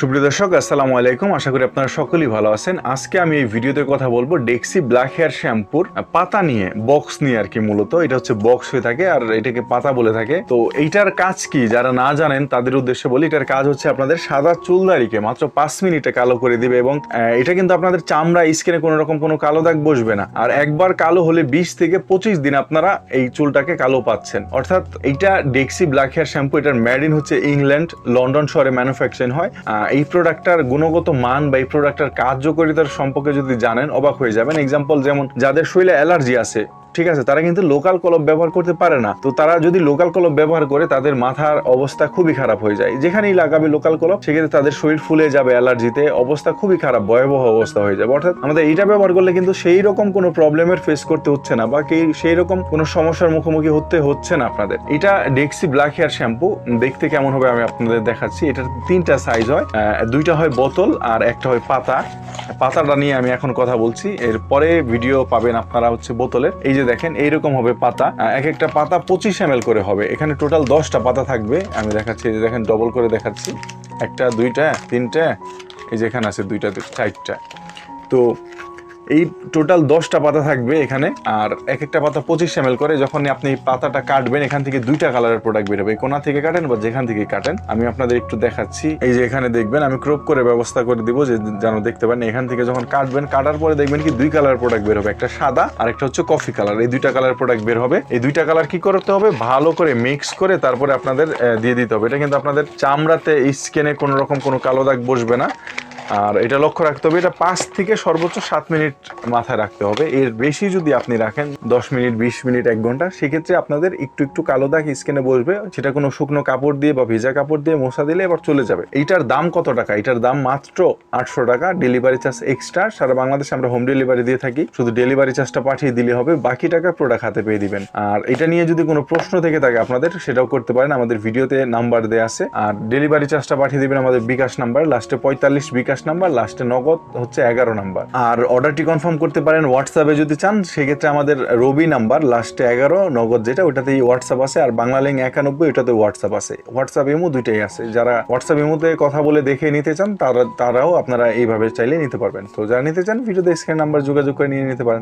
সুপ্রিয় দর্শক, আসসালামু আলাইকুম। আশা করি আপনারা সকলেই ভালো আছেন। আজকে আমি এই ভিডিওতে কথা বলব ডেক্সি ব্ল্যাক হেয়ার শ্যাম্পুর পাতা নিয়ে বক্স নিয়ে আর কি মূলত। এটা হচ্ছে বক্স হয়ে থাকে আর এটাকে পাতা বলে থাকে। তো এইটার কাজ কি? যারা না জানেন, তাদের উদ্দেশ্যে বলি, এটার কাজ হচ্ছে আপনাদের সাদা চুলদারিকে মাত্র পাঁচ মিনিটে কালো করে দিবে এবং এটা কিন্তু আপনাদের চামড়া, স্কিনে কোনো রকম কোনো কালো দাগ বসবে না। আর একবার কালো হলে বিশ থেকে পঁচিশ দিন আপনারা এই চুলটাকে কালো পাচ্ছেন। অর্থাৎ এইটা ডেক্সি ব্ল্যাক হেয়ার শ্যাম্পু এটার মেড ইন হচ্ছে ইংল্যান্ড লন্ডন শহরে ম্যানুফ্যাকচারিং হয়। এই প্রোডাক্টটার গুণগত মান বা এই প্রোডাক্টটার কার্যকারিতার সম্পর্কে যদি জানেন, অবাক হয়ে যাবেন। এক্সাম্পল যেমন, যাদের শরীরে অ্যালার্জি আছে ঠিক আছে, তারা কিন্তু লোকাল কলপ ব্যবহার করতে পারে না। তো তারা যদি লোকাল কলপ ব্যবহার করে, তাদের মাথার অবস্থা খুবই খারাপ হয়ে যায়। যেখানেই লাগাবে লোকাল কলপ সেক্ষেত্রে তাদের শরীর ফুলে যাবে অ্যালার্জিতে অবস্থা খুবই খারাপ, ভয়াবহ অবস্থা হয়ে যাবে। অর্থাৎ আমাদের এইটা ব্যবহার করলে কিন্তু সেই রকম কোনো প্রবলেমের ফেস করতে হচ্ছে না, বা সেই রকম কোনো সমস্যার মুখোমুখি হতে হচ্ছে না আপনাদের। এটা ডেক্সি ব্ল্যাক হেয়ার শ্যাম্পু দেখতে কেমন হবে আমি আপনাদের দেখাচ্ছি। এটার তিনটা সাইজ হয় দুইটা হয় বোতল আর একটা হয় পাতা। পাতাটা নিয়ে আমি এখন কথা বলছি। এরপরে ভিডিও পাবেন আপনারা হচ্ছে বোতলের। এই যে দেখেন, এইরকম হবে পাতা। এক একটা পাতা পঁচিশ এম করে হবে। এখানে টোটাল দশটা পাতা থাকবে। আমি দেখাচ্ছি যে দেখেন ডবল করে দেখাচ্ছি। একটা, দুইটা, তিনটা, এই যে এখানে আছে দুইটা, চারটা। তো এই টোটাল দশটা পাতা থাকবে এখানে, আর এক একটা পাতা পঁচিশ এম করে যখন আপনি পাতাটা কাটবেন, এখান থেকে দুইটা কালারের প্রোডাক্ট বেরোবে এই কোনা থেকে কাটেন বা যেখান থেকে কাটেন, আমি আপনাদের একটু দেখাচ্ছি। এই যে এখানে দেখবেন, আমি ক্রপ করে ব্যবস্থা করে দিব, যে যেন দেখতে পারেন, এখান থেকে যখন কাটবেন, কাটার পরে দেখবেন কি দুই কালার প্রোডাক্ট বের হবে, একটা সাদা, আর একটা হচ্ছে কফি কালার এই দুইটা কালার প্রোডাক্ট বের হবে। এই দুইটা কালার কি করতে হবে? ভালো করে মিক্স করে তারপরে আপনাদের দিয়ে দিতে হবে। এটা কিন্তু আপনাদের চামড়াতে স্কিনে কোনো রকম কোনো কালো দাগ বসবে না। আর এটা লক্ষ্য রাখতে হবে, এটা পাঁচ থেকে সর্বোচ্চ সাত মিনিট মাথায় রাখতে হবে। এর বেশি যদি আপনি রাখেন, দশ মিনিট, বিশ মিনিট, এক ঘণ্টা, সেক্ষেত্রে আপনাদের একটু একটু কালো দাগ স্কিনে বসবে, সেটা কোনো শুকনো কাপড় দিয়ে বা ভেজা কাপড় দিয়ে মশা দিলে এবার চলে যাবে। এইটার দাম কত টাকা? এটার দাম মাত্র আটশো টাকা, ডেলিভারি চার্জ এক্সট্রা, সারা বাংলাদেশে আমরা হোম ডেলিভারি দিয়ে থাকি। শুধু ডেলিভারি চার্জটা পাঠিয়ে দিলে হবে, বাকি টাকা প্রোডাক্ট হাতে পেয়ে দিবেন। আর এটা নিয়ে যদি কোনো প্রশ্ন থেকে থাকে আপনাদের, সেটাও করতে পারেন। আমাদের ভিডিওতে নাম্বার দেওয়া আছে। আর ডেলিভারি চার্জটা পাঠিয়ে দিবেন আমাদের বিকাশ নাম্বার লাস্টে পঁয়তাল্লিশ বিকাশ নাম্বার, লাস্টে নগদ হচ্ছে এগারো নাম্বার। আর অর্ডারটি কনফার্ম করতে পারেন হোয়াটসঅ্যাপে যদি চান, সেক্ষেত্রে আমাদের রবি নাম্বার, লাস্টে এগারো, নগদ যেটা ওটাতেই হোয়াটসঅ্যাপ আছে, আর বাংলা লিঙ্ক একানব্বই ওটাতে হোয়াটসঅ্যাপ আছে। হোয়াটসঅ্যাপ ইমো দুইটাই আছে। যারা হোয়াটসঅ্যাপ এমোতে কথা বলে দেখে নিতে চান, তারা, তারাও আপনারা এইভাবে চাইলে নিতে পারবেন। তো যারা নিতে চান, ভিডিওতে স্ক্রিন নাম্বার যোগাযোগ করে নিয়ে নিতে পারেন।